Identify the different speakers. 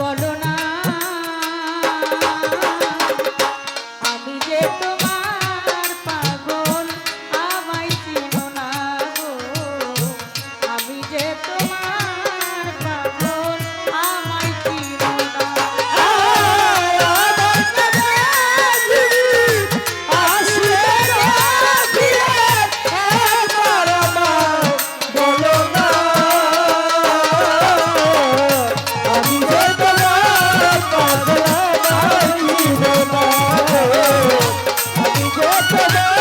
Speaker 1: বলো না
Speaker 2: Brother.